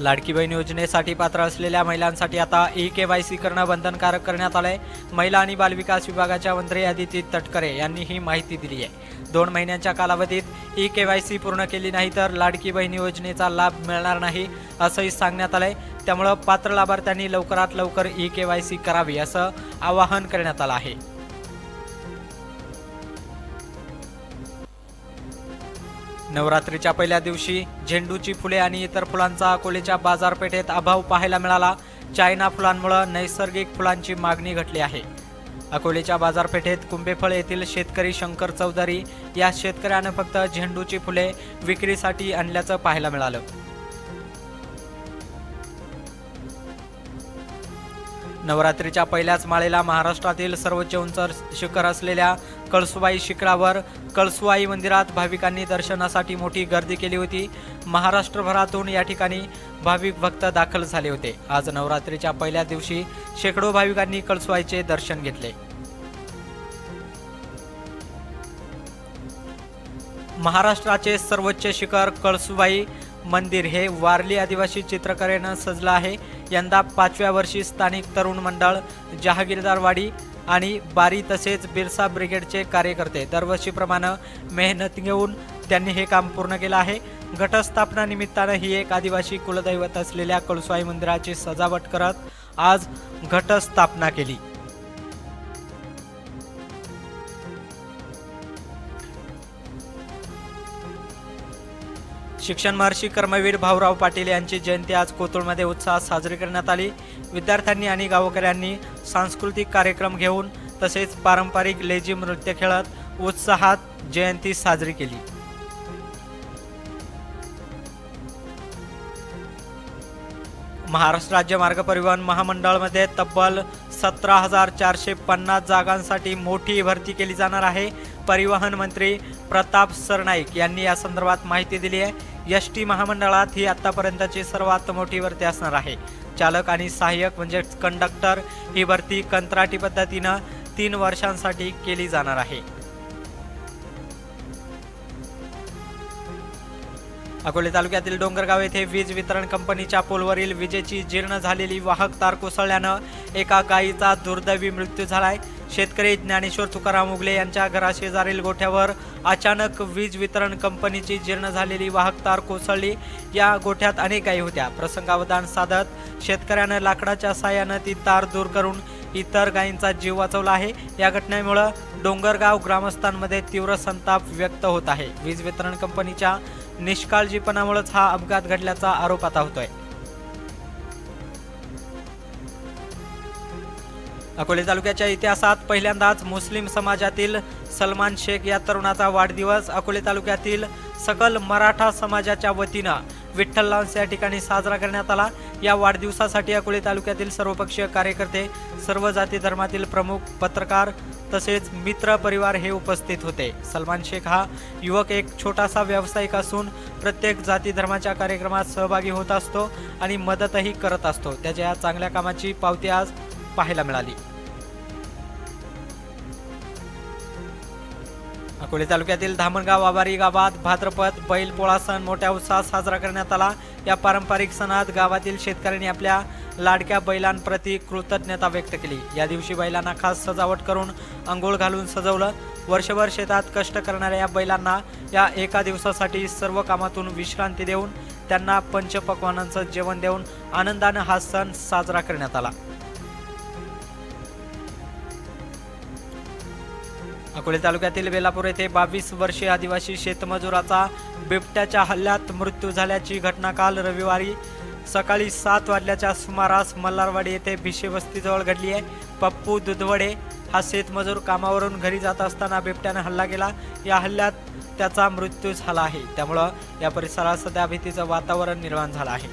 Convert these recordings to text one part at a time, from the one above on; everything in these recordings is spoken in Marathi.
लाडकी बहीण योजनेसाठी पात्र असलेल्या महिलांसाठी आता ई के वाय सी करणं बंधनकारक करण्यात आलंय. महिला आणि बालविकास विभागाच्या मंत्री आदिती तटकरे यांनी ही माहिती दिली आहे. दोन महिन्यांच्या कालावधीत ई के वाय सी पूर्ण केली नाही तर लाडकी बहीण योजनेचा लाभ मिळणार नाही असंही सांगण्यात आलंय. त्यामुळं पात्र लाभार्थ्यांनी लवकरात लवकर ई के वाय सी करावी असं आवाहन करण्यात आलं आहे. नवरात्रीच्या पहिल्या दिवशी झेंडूची फुले आणि इतर फुलांचा अकोलेच्या बाजारपेठेत अभाव पाहायला मिळाला. चायना फुलांमुळे नैसर्गिक फुलांची मागणी घटली आहे. अकोलेच्या बाजारपेठेत कुंभेफळ येथील शेतकरी शंकर चौधरी या शेतकऱ्यानं फक्त झेंडूची फुले विक्रीसाठी आणल्याचं पाहायला मिळालं. नवरात्रीच्या पहिल्याच माळेला महाराष्ट्रातील सर्वोच्च उंच शिखर असलेल्या कळसुबाई शिखरावर कळसुबाई मंदिरात भाविकांनी दर्शनासाठी मोठी गर्दी केली होती. महाराष्ट्रभरातून या ठिकाणी भाविक भक्त दाखल झाले होते. आज नवरात्रीच्या पहिल्या दिवशी शेकडो भाविकांनी कळसुबाईचे दर्शन घेतले. महाराष्ट्राचे सर्वोच्च शिखर कळसुबाई मंदिर हे वारली आदिवासी चित्रकलेनं सजलं आहे. यंदा पाचव्या वर्षी स्थानिक तरुण मंडळ जहागीरदारवाडी आणि बारी तसेच बिरसा ब्रिगेडचे कार्यकर्ते. दरवर्षीप्रमाणे मेहनत घेऊन त्यांनी हे काम पूर्ण केलं आहे. घटस्थापना निमित्तानं ही एक आदिवासी कुलदैवत असलेल्या कळसवाई मंदिराची सजावट करत आज घटस्थापना केली. शिक्षण महर्षी कर्मवीर भाऊराव पाटील यांची जयंती आज कोथरूडमध्ये उत्साहात साजरी करण्यात आली. विद्यार्थ्यांनी आणि गावकऱ्यांनी सांस्कृतिक कार्यक्रम घेऊन तसेच पारंपरिक लेझिम नृत्य खेळत उत्साहात जयंती साजरी केली. महाराष्ट्र राज्य मार्ग परिवहन महामंडळमध्ये तब्बल सतरा हजार चारशे पन्नास जागांसाठी मोठी भरती केली जाणार आहे. परिवहन मंत्री प्रताप सरनाईक यांनी या संदर्भात माहिती दिली आहे. एस टी महामंडळात ही आतापर्यंतची सर्वात मोठी भरती असणार आहे. चालक आणि सहाय्यक म्हणजे कंडक्टर ही भरती कंत्राटी पद्धतीनं तीन वर्षांसाठी केली जाणार आहे. अकोले तालुक्यातील डोंगरगाव येथे वीज वितरण कंपनीच्या पोलवरील विजेची जीर्ण झालेली वाहक तार कोसळल्यानं एका गायीचा दुर्दैवी मृत्यू झालाय. शेतकरी ज्ञानेश्वर तुकाराम उगले यांच्या घराशेजारील गोठ्यावर अचानक वीज वितरण कंपनीची जीर्ण झालेली वाहक तार कोसळली. या गोठ्यात अनेक गायी होत्या. प्रसंगावधान साधत शेतकऱ्यानं लाकडाच्या साह्यानं ती तार दूर करून इतर गायींचा जीव वाचवला आहे. या घटनेमुळं डोंगरगाव ग्रामस्थांमध्ये तीव्र संताप व्यक्त होत आहे. वीज वितरण कंपनीच्या निष्काळजीपणामुळेच हा अपघात घडल्याचा आरोप आता होतोय. अकोले तालुक्याच्या इतिहासात पहिल्यांदाच मुस्लिम समाजातील सलमान शेख या तरुणाचा वाढदिवस अकोले तालुक्यातील सकल मराठा समाजाच्या वतीनं विठ्ठल लॉन्स या ठिकाणी साजरा करण्यात आला. या वाढदिवसासाठी अकोले तालुक्यातील सर्वपक्षीय कार्यकर्ते सर्व जाती धर्मातील प्रमुख पत्रकार तसेच मित्र परिवार हे उपस्थित होते. सलमान शेख हा युवक एक छोटासा व्यावसायिक असून प्रत्येक जाती धर्माच्या कार्यक्रमात सहभागी होत असतो आणि मदतही करत असतो. त्याच्या या चांगल्या कामाची पावती आज पाहायला मिळाली. अकोले तालुक्यातील धामणगाव आबारी गावात भाद्रपद बैलपोळा सण मोठ्या उत्साहात साजरा करण्यात आला. या पारंपरिक सणात गावातील शेतकऱ्यांनी आपल्या लाडक्या बैलांप्रती कृतज्ञता व्यक्त केली. या दिवशी बैलांना खास सजावट करून अंघोळ घालून सजवलं. वर्षभर शेतात कष्ट करणाऱ्या या बैलांना या एका दिवसासाठी सर्व कामातून विश्रांती देऊन त्यांना पंचपक्वानांचं जेवण देऊन आनंदानं हा सण साजरा करण्यात आला. अकोले तालुक्यातील बेलापूर येथे बावीस वर्षीय आदिवासी शेतमजुराचा बिबट्याच्या हल्ल्यात मृत्यू झाल्याची घटना काल रविवारी सकाळी सात वाजल्याच्या सुमारास मल्हारवाडी येथे भिशे वस्तीजवळ घडली आहे. पप्पू दुधवडे हा शेतमजूर कामावरून घरी जात असताना बिबट्याने हल्ला केला. या हल्ल्यात त्याचा मृत्यू झाला आहे. त्यामुळं या परिसरात सध्या भीतीचं वातावरण निर्माण झालं आहे.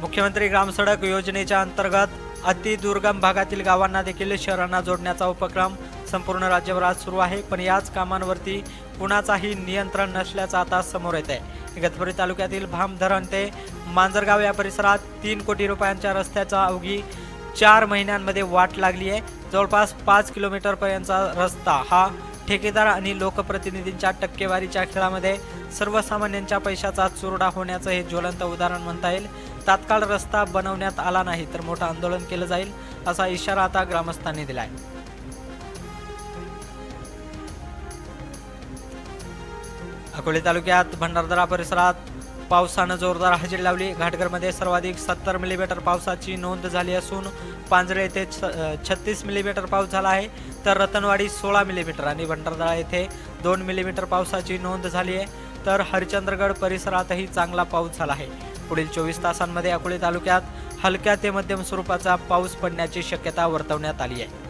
मुख्यमंत्री ग्रामसडक योजनेच्या अंतर्गत अतिदुर्गम भागातील गावांना देखील शहरांना जोडण्याचा उपक्रम संपूर्ण राज्यभरात सुरू आहे. पण याच कामांवरती कुणाचाही नियंत्रण नसल्याचं आता समोर येत आहे इगतपुरी तालुक्यातील भाम धरण ते मांजरगाव या परिसरात तीन कोटी रुपयांच्या रस्त्याचा अवघी चार महिन्यांमध्ये वाट लागली आहे. जवळपास पाच किलोमीटरपर्यंतचा रस्ता हा ठेकेदार आणि लोकप्रतिनिधींच्या टक्केवारीच्या खेळामध्ये सर्वसामान्यांच्या पैशाचा चुरडा होण्याचं हे ज्वलंत उदाहरण म्हणता येईल. तात्काळ रस्ता बनवण्यात आला नाही तर मोठं आंदोलन केलं जाईल असा इशारा आता ग्रामस्थांनी दिलाय. अकोले तालुक्यात भंडारदरा परिसरात पावसानं जोरदार हजेरी लावली. घाटघरमध्ये सर्वाधिक सत्तर मिलीमीटर पावसाची नोंद झाली असून पांजरे येथे छत्तीस मिलीमीटर पाऊस झाला आहे. तर रतनवाडी सोळा मिलीमीटर आणि भंडारदरा येथे दोन मिलीमीटर पावसाची नोंद झाली आहे. तर हरिचंद्रगड परिसरातही चांगला पाऊस झाला आहे. पुढील चोवीस तासांमध्ये अकोले तालुक्यात हलक्या ते मध्यम स्वरूपाचा पाऊस पडण्याची शक्यता वर्तवण्यात आली आहे.